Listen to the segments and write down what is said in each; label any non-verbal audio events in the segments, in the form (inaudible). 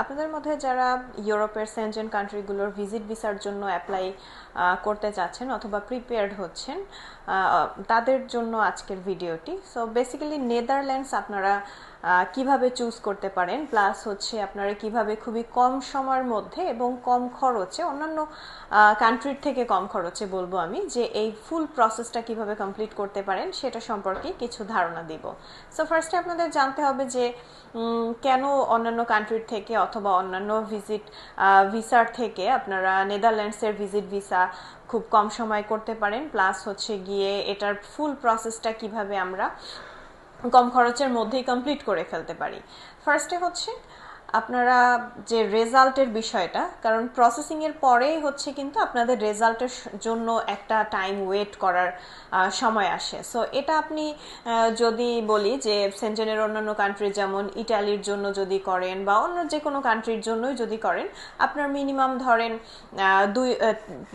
আপনাদের মধ্যে যারা ইউরোপের সেনজেন কান্ট্রিগুলোর ভিজিট ভিসার জন্য অ্যাপ্লাই করতে চাচ্ছেন অথবা প্রিপেয়ার্ড হচ্ছেন তাদের জন্য আজকের ভিডিওটি সো বেসিক্যালি নেদারল্যান্ডস আপনারা কীভাবে চুজ করতে পারেন প্লাস হচ্ছে আপনারা কীভাবে খুবই কম সময়ের মধ্যে এবং কম খরচে, অন্যান্য কান্ট্রির থেকে কম খরচে বলব আমি, যে এই ফুল প্রসেসটা কীভাবে কমপ্লিট করতে পারেন, সেটা সম্পর্কে কিছু ধারণা দিব। সো ফার্স্টে আপনাদের জানতে হবে যে কেন অন্যান্য কান্ট্রির থেকে অথবা অন্যান্য ভিজিট ভিসার থেকে আপনারা নেদারল্যান্ডসের ভিজিট ভিসা খুব কম সময় করতে পারেন। প্লাস হচ্ছে গিয়ে এটার ফুল প্রসেসটা কীভাবে আমরা কম খরচের মধ্যেই কমপ্লিট করে ফেলতে পারি। ফার্স্টে হচ্ছে আপনারা যে রেজাল্টের বিষয়টা, কারণ প্রসেসিংয়ের পরেই হচ্ছে কিন্তু আপনাদের রেজাল্টের জন্য একটা টাইম ওয়েট করার সময় আসে। সো এটা আপনি যদি বলি যে সেন্টেনের অন্যান্য কান্ট্রি যেমন ইটালির জন্য যদি করেন বা অন্য যে কোনো কান্ট্রির জন্যই যদি করেন, আপনার মিনিমাম ধরেন দুই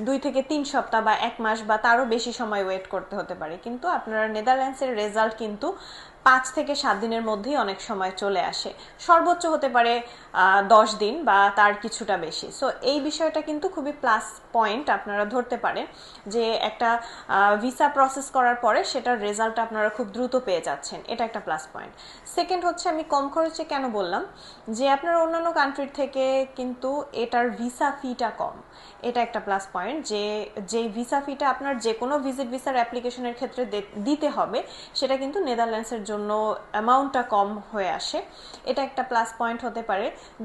দুই থেকে তিন সপ্তাহ বা এক মাস বা তারও বেশি সময় ওয়েট করতে হতে পারে। কিন্তু আপনারা নেদারল্যান্ডসের রেজাল্ট কিন্তু পাঁচ থেকে সাত দিনের মধ্যেই অনেক সময় চলে আসে। সর্বোচ্চ হতে পারে দশ দিন বা তার কিছুটা বেশি। সো এই বিষয়টা কিন্তু খুবই প্লাস পয়েন্ট আপনারা ধরতে পারেন যে একটা ভিসা প্রসেস করার পরে সেটার রেজাল্ট আপনারা খুব দ্রুত পেয়ে যাচ্ছেন। এটা একটা প্লাস পয়েন্ট সেকেন্ড হচ্ছে, আমি কম খরচে কেন বললাম? যে আপনার অন্যান্য কান্ট্রির থেকে কিন্তু এটার ভিসা ফিটা কম। এটা একটা প্লাস পয়েন্ট যে যেই ভিসা ফিটা আপনার যে কোনো ভিজিট ভিসার অ্যাপ্লিকেশনের ক্ষেত্রে দিতে হবে, সেটা কিন্তু নেদারল্যান্ডসের জন্য অ্যামাউন্টটা কম হয়ে আসে। এটা একটা প্লাস পয়েন্ট হতে পারে।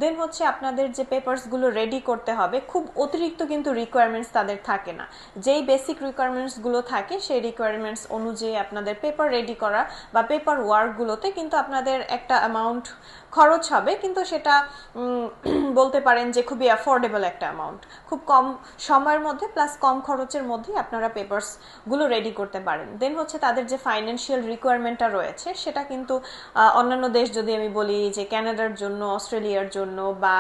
দেন হচ্ছে আপনাদের যে পেপারসগুলো রেডি করতে হবে, খুব অতিরিক্ত কিন্তু রিকোয়ারমেন্টস তাদের থাকে না। যেই বেসিক রিকোয়ারমেন্টসগুলো থাকে, সেই রিকোয়ারমেন্টস অনুযায়ী আপনাদের পেপার রেডি করা বা পেপার ওয়ার্কগুলোতে কিন্তু আপনাদের একটা অ্যামাউন্ট খরচ হবে। কিন্তু সেটা (clears throat) বলতে পারেন যে খুবই অ্যাফোর্ডেবল একটা অ্যামাউন্ট খুব কম সময়ের মধ্যে প্লাস কম খরচের মধ্যেই আপনারা পেপারসগুলো রেডি করতে পারেন। দেন হচ্ছে তাদের যে ফাইন্যান্সিয়াল রিকোয়ারমেন্টটা রয়েছে, সেটা কিন্তু অন্যান্য দেশ যদি আমি বলি যে ক্যানাডার জন্য অস্ট্রেলিয়ার জন্য বা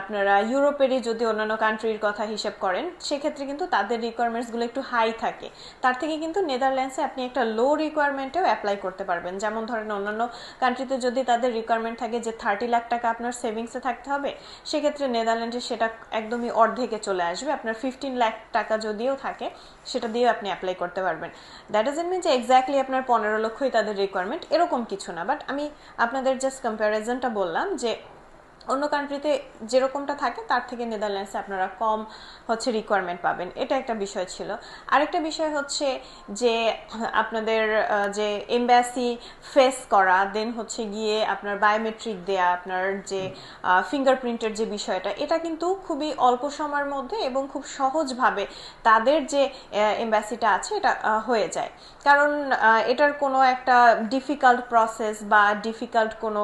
আপনারা ইউরোপেরই যদি অন্যান্য কান্ট্রির কথা হিসেব করেন, সেক্ষেত্রে কিন্তু তাদের রিকোয়ারমেন্টসগুলো একটু হাই থাকে। তার থেকে কিন্তু নেদারল্যান্ডসে আপনি একটা লো রিকোয়ারমেন্টেও অ্যাপ্লাই করতে পারবেন। যেমন ধরেন অন্যান্য কান্ট্রিতে যদি তাদের রিকোয়ারমেন্ট থাকে যে থার্টি লাখ টাকা আপনার সেভিংসে থাকতে হবে, সেক্ষেত্রে নেদারল্যান্ডে সেটা একদমই অর্ধেকে চলে আসবে। আপনার ফিফটিন লাখ টাকা যদিও থাকে, সেটা দিয়েও আপনি অ্যাপ্লাই করতে পারবেন। দ্যাট ইজ মিন যে এক্স্যাক্টলি আপনার পনেরো লক্ষই তাদের রিকোয়ারমেন্ট এরকম কিছু না। বাট আমি আপনাদের জাস্ট কম্প্যারিজনটা বললাম যে অন্য কান্ট্রিতে যেরকমটা থাকে, তার থেকে নেদারল্যান্ডসে আপনারা কম হচ্ছে রিকোয়ারমেন্ট পাবেন। এটা একটা বিষয় ছিল। আরেকটা বিষয় হচ্ছে যে, আপনাদের যে এম্বাসি ফেস করা দেন হচ্ছে গিয়ে আপনার বায়োমেট্রিক দেয়া, আপনার যে ফিঙ্গারপ্রিন্টের যে বিষয়টা, এটা কিন্তু খুবই অল্প সময়ের মধ্যে এবং খুব সহজভাবে তাদের যে এম্বাসিটা আছে, এটা হয়ে যায়। কারণ এটার কোনো একটা ডিফিকাল্ট প্রসেস বা ডিফিকাল্ট কোনো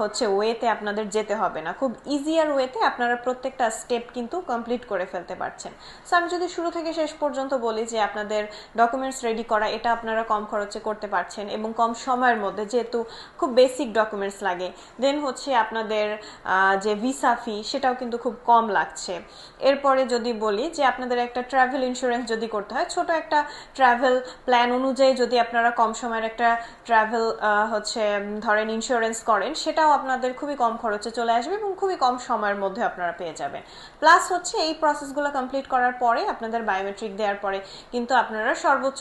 হচ্ছে ওয়েতে আপনাদের যেতে হবে। হবে না। খুব ইজিয়ার ওয়েতে আপনারা প্রত্যেকটা স্টেপ কিন্তু কমপ্লিট করে ফেলতে পারছেন। সো আমি যদি শুরু থেকে শেষ পর্যন্ত বলি যে আপনাদের ডকুমেন্টস রেডি করা, এটা আপনারা কম খরচে করতে পারছেন এবং কম সময়ের মধ্যে যেহেতু খুব বেসিক ডকুমেন্টস লাগে দেন হচ্ছে আপনাদের যে ভিসা ফি সেটাও কিন্তু খুব কম লাগছে। এরপরে যদি বলি যে আপনাদের একটা ট্রাভেল ইন্স্যুরেন্স যদি করতে হয়, ছোট একটা ট্রাভেল প্ল্যান অনুযায়ী যদি আপনারা কম সময়ের একটা ট্রাভেল হচ্ছে, ধরেন ইন্স্যুরেন্স করেন, সেটাও আপনাদের খুবই কম খরচে চলে আসবে এবং খুবই কম সময়ের মধ্যে আপনারা পেয়ে যাবেন। প্লাস হচ্ছে এই প্রসেসগুলো কমপ্লিট করার পরে আপনাদের বায়োমেট্রিক দেওয়ার পরে কিন্তু আপনারা সর্বোচ্চ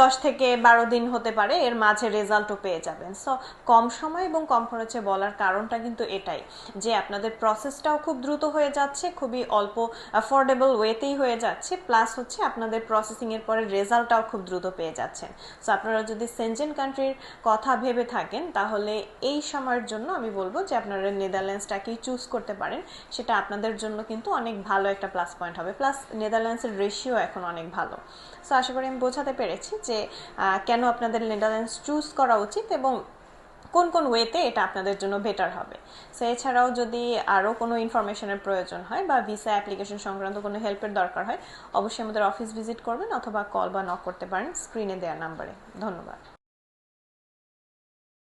দশ থেকে বারো দিন হতে পারে এর মাঝে রেজাল্টও পেয়ে যাবেন। সো কম সময় এবং কম খরচে বলার কারণটা কিন্তু এটাই যে আপনাদের প্রসেসটাও খুব দ্রুত হয়ে যাচ্ছে, খুবই অল্প অ্যাফোর্ডেবল ওয়েতেই হয়ে যাচ্ছে। প্লাস হচ্ছে আপনাদের প্রসেসিংয়ের পরে রেজাল্টটাও খুব দ্রুত পেয়ে যাচ্ছেন। সো আপনারা যদি সেনজেন কান্ট্রির কথা ভেবে থাকেন, তাহলে এই সময়ের জন্য আমি বলব যে আপনারা নেদারল্যান্ড নেদারল্যান্ডসটাকেই চুজ করতে পারেন, সেটা আপনাদের জন্য কিন্তু অনেক ভালো একটা প্লাস পয়েন্ট হবে। প্লাস নেদারল্যান্ডসের রেশিও এখন অনেক ভালো। সো আশা করি আমি বোঝাতে পেরেছি যে কেন আপনাদের নেদারল্যান্ডস চুজ করা উচিত এবং কোন কোন ওয়েতে এটা আপনাদের জন্য বেটার হবে। সো এছাড়াও যদি আরও কোনো ইনফরমেশনের প্রয়োজন হয় বা ভিসা অ্যাপ্লিকেশন সংক্রান্ত কোনো হেল্পের দরকার হয়, অবশ্যই আমাদের অফিস ভিজিট করবেন অথবা কল বা নক করতে পারেন স্ক্রিনে দেওয়া নাম্বারে ধন্যবাদ।